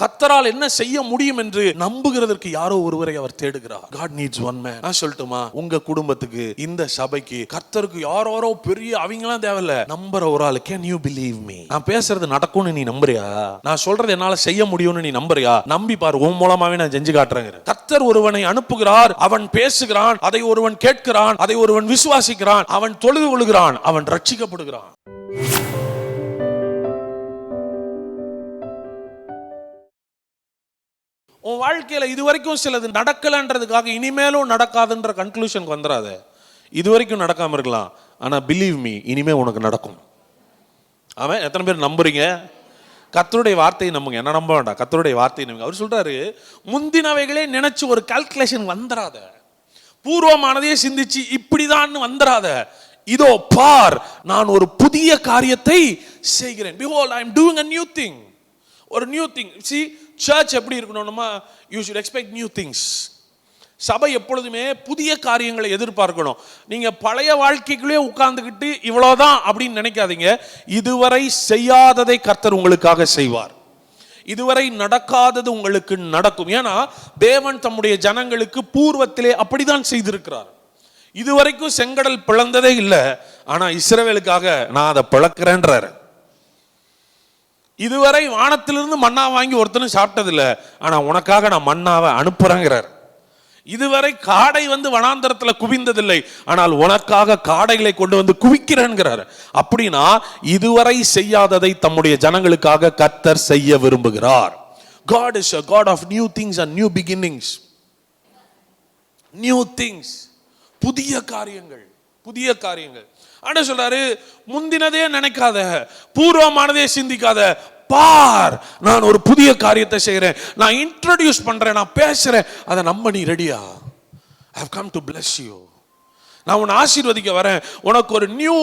கத்தரால் என்ன செய்ய முடியும் என்று நம்புகிறதற்கு யாரோ ஒருவரை அவர் தேடுகிறார். காட் நீட்ஸ் ஒன் மேன் நான் சொல்லட்டுமா? உங்க குடும்பத்துக்கு இந்த சபைக்கு கத்தருக்கு யாரோ பெரிய அவங்களாம் தேவையில்ல. நம்புற ஒரு ஆள் கேன் யூ பிலீவ் மீ நான் பேசுறது நடக்கும்னு நீ நம்புறியா? நான் சொல்றது என்னால செய்ய முடியும்னு நீ நம்புறியா? நம்பி பாரு உன் மூலமாவே நான் செஞ்சு காட்டுறேங்க கத்தர் ஒருவனை அனுப்புகிறார் அவன் பேசுகிறான் அதை ஒருவன் கேட்கிறான் அதை ஒருவன் விசுவாசிக்கிறான் அவன் தொழுது கொள்கிறான் அவன் ரட்சிக்கப்படுகிறான். உன் வாழ்க்கையில் இது வரைக்கும் சிலது நடக்கலைன்றதுக்காக இனிமேலும் நடக்காதுன்ற கன்க்ளூஷனுக்கு வந்துடாத இது வரைக்கும் நடக்காமல் இருக்கலாம். ஆனால் பிலீவ் மீ இனிமேல் உனக்கு நடக்கும். அவன் எத்தனை பேர் நம்புறீங்க? கத்தருடைய வார்த்தையை நம்புங்க. என்ன நம்ப வேண்டாம். கத்தருடைய வார்த்தையை நம்புங்க. அவர் சொல்கிறாரு முந்தினவைகளே நினச்சி ஒரு கால்குலேஷன் வந்துடாத பூர்வமானதையே சிந்திச்சு இப்படிதான்னு வந்துடாத இதோ பார் நான் ஒரு புதிய காரியத்தை செய்கிறேன். Behold I am doing a new thing ஒரு நியூ திங் சி சர்ச் எப்படி இருக்கணும்னா you should expect new things சபை எப்பொழுதுமே புதிய காரியங்களை எதிர்பார்க்கணும். நீங்கள் பழைய வாழ்க்கைக்குள்ளே உட்கார்ந்துக்கிட்டு இவ்வளோதான் அப்படின்னு நினைக்காதீங்க. இதுவரை செய்யாததை கர்த்தர் உங்களுக்காக செய்வார். இதுவரை நடக்காதது உங்களுக்கு நடக்கும். ஏன்னா தேவன் தம்முடைய ஜனங்களுக்கு பூர்வத்திலே அப்படிதான் செய்திருக்கிறார். இதுவரைக்கும் செங்கடல் பிளந்ததே இல்லை. ஆனால் இஸ்ரேவேலுக்காக நான் அதை பிளக்கிறேன்றாரு. இதுவரை வானத்திலிருந்து மண்ணா வாங்கி ஒருத்தனும் சாப்பிட்டதில்ல. ஆனால் உனக்காக நான் மண்ணாவை அனுப்புறேங்கிறார். இதுவரை காடை வந்து வனாந்தரத்தில் குவிந்ததில்லை. ஆனால் உனக்காக காடைகளை கொண்டு வந்து குவிக்கிறேங்கிறார். அப்படின்னா இதுவரை செய்யாததை தம்முடைய ஜனங்களுக்காக கத்தர் செய்ய விரும்புகிறார். God is a God of new things and new beginnings new things புதிய காரியங்கள். புதிய காரியங்கள். ஆனா சொல்றாரு முந்தினதே நினைக்காத பூர்வமானதே சிந்திக்காத பார் நான் ஒரு புதிய காரியத்தை செய்கிறேன் நான் இன்ட்ரடியூஸ் பண்றேன் நான் பேசுறேன் அதை நம்ப நீ ரெடியா I have come to bless you நான் உன்னை ஆசீர்வதிக்க வரேன். உனக்கு ஒரு நியூ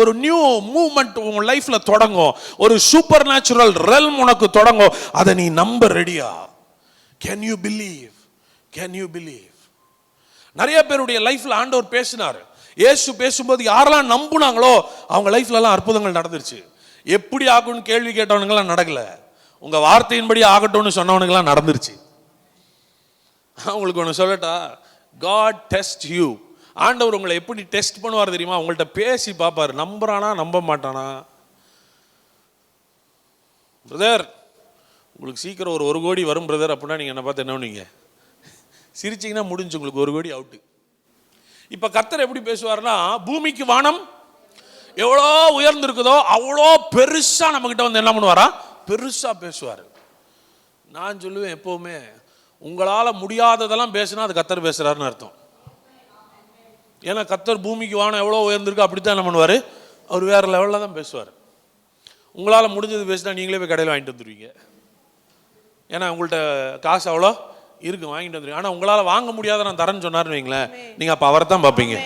ஒரு நியூ மூமெண்ட் உன் லைஃப்ல தொடங்கும். ஒரு சூப்பர் நேச்சுரல் ரெல்ம் உனக்கு தொடங்கும். அதை நீ நம்ப ரெடியா can you believe can you believe நிறைய பேருடைய லைஃப்ல ஆண்டவர் பேசினார். இயேசு பேசும்போது யாரெல்லாம் நம்புனாங்களோ அவங்க லைஃப்லலாம் அற்புதங்கள் நடந்துருச்சு. எப்படி ஆகும்னு கேள்வி கேட்டவனுங்கெல்லாம் நடக்கல. உங்கள் வார்த்தையின்படி ஆகட்டும்னு சொன்னவனுங்கெல்லாம் நடந்துருச்சு. உங்களுக்கு ஒன்று சொல்லட்டா? காட் டெஸ்ட் யூ ஆண்டவர் உங்களை எப்படி டெஸ்ட் பண்ணுவார் தெரியுமா? உங்கள்கிட்ட பேசி பார்ப்பார். நம்புறானா நம்ப மாட்டானா? பிரதர் உங்களுக்கு சீக்கிரம் ஒரு ஒரு கோடி வரும் பிரதர் அப்படின்னா நீங்கள் என்ன பார்த்து என்ன பண்ணுவீங்க? சிரிச்சிங்கன்னா முடிஞ்சு உங்களுக்கு ஒரு கோடி அவுட்டு இப்போ கர்த்தர் எப்படி பேசுவார்னா பூமிக்கு வானம் எவ்வளோ உயர்ந்திருக்குதோ அவ்வளோ பெருசாக நம்மக்கிட்ட வந்து என்ன பண்ணுவாரா? பெருசாக பேசுவார். நான் சொல்லுவேன் எப்போவுமே உங்களால் முடியாததெல்லாம் பேசுனா அது கத்தர் பேசுகிறாருன்னு அர்த்தம். ஏன்னா கத்தர் பூமிக்கு வானம் எவ்வளோ உயர்ந்திருக்கு அப்படி தான் என்ன பண்ணுவார்? அவர் வேறு லெவலில் தான் பேசுவார். உங்களால் முடிஞ்சது பேசினா நீங்களே போய் கடையில் வாங்கிட்டு வந்துடுவீங்க ஏன்னா உங்கள்கிட்ட காசு அவ்வளோ இருக்கு வாங்கிட்டு வந்துருங்க ஆனால் உங்களால் வாங்க முடியாத நான் தரேன்னு சொன்னார்னு வைங்களேன். நீங்கள் அப்போ அவரை தான் பார்ப்பீங்க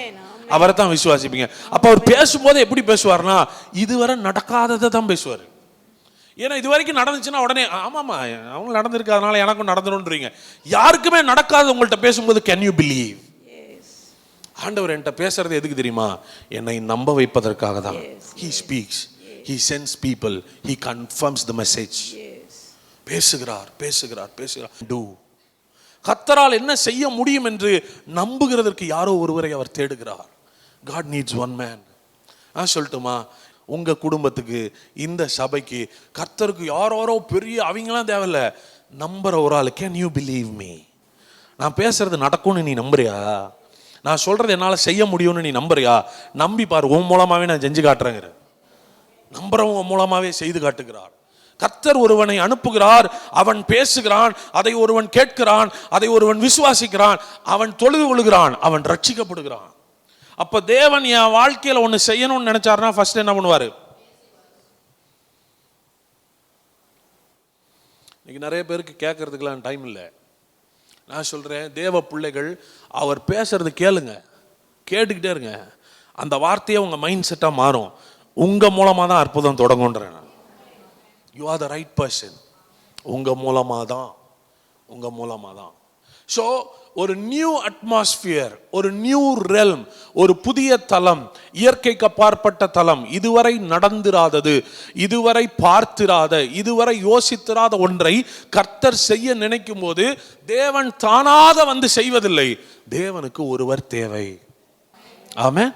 அவரை தான் விசுவாசிப்பீங்க. அப்போ அவர் பேசும்போது எப்படி பேசுவார்னா இதுவரை நடக்காததை தான் பேசுவார். ஏன்னா இது வரைக்கும் நடந்துச்சுன்னா உடனே ஆமாம்மா அவங்க நடந்திருக்கு அதனால எனக்கும் நடந்துருன்றீங்க யாருக்குமே நடக்காத உங்கள்கிட்ட பேசும்போது கேன் யூ பிலீவ் ஆண்டவர் என்கிட்ட பேசுறது எதுக்கு தெரியுமா? என்னை நம்ப வைப்பதற்காக தான். He speaks he sends people he confirms the message பேசுகிறார் பேசுகிறார் பேசுகிறார். டூ கத்தரால் என்ன செய்ய முடியும் என்று நம்புகிறதற்கு யாரோ ஒருவரை அவர் தேடுகிறார். காட் நீட்ஸ் ஒன் மேன் ஆ சொல்லட்டுமா? உங்க குடும்பத்துக்கு இந்த சபைக்கு கர்த்தருக்கு யாரோ பெரிய அவங்களாம் தேவையில்ல. நம்புற ஒரு ஆள் கேன் யூ பிலீவ் மீ நான் பேசுறது நடக்கும்னு நீ நம்புறியா? நான் சொல்றது என்னால் செய்ய முடியும்னு நீ நம்புறியா? நம்பி பாரு உன் மூலமாவே நான் செஞ்சு காட்டுறேங்கிற. நம்புறவங்க மூலமாவே செய்து காட்டுகிறார் கர்த்தர் ஒருவனை அனுப்புகிறார் அவன் பேசுகிறான் அதை ஒருவன் கேட்கிறான் அதை ஒருவன் விசுவாசிக்கிறான் அவன் தொழுது கொள்கிறான் அவன் ரட்சிக்கப்படுகிறான். அப்போ தேவன் என் வாழ்க்கையில் ஒன்று செய்யணும்னு நினைச்சாருன்னா ஃபர்ஸ்ட் என்ன பண்ணுவார்? இன்னைக்கு நிறைய பேருக்கு கேட்கறதுக்கெல்லாம் டைம் இல்லை. நான் சொல்கிறேன் தேவ பிள்ளைகள் அவர் பேசுறது கேளுங்க கேட்டுக்கிட்டே இருங்க. அந்த வார்த்தையே உங்கள் மைண்ட் செட்டாக மாறும். உங்கள் மூலமாக தான் அற்புதம் தொடங்குன்றேன் நான். You are the right person உங்கள் மூலமாக தான் உங்கள் மூலமா தான் ஸோ ஒரு நியூ அட்மாஸ்பியர் ஒரு நியூ ரெல்ம் ஒரு புதிய தலம் இயற்கைக்கு அப்பாற்பட்ட தலம் இதுவரை நடந்திராதது இதுவரை பார்த்திராத இதுவரை யோசித்திராத ஒன்றை கர்த்தர் செய்ய நினைக்கும் போது தேவன் தானாக வந்து செய்வதில்லை. தேவனுக்கு ஒருவர் தேவை. ஆமாம்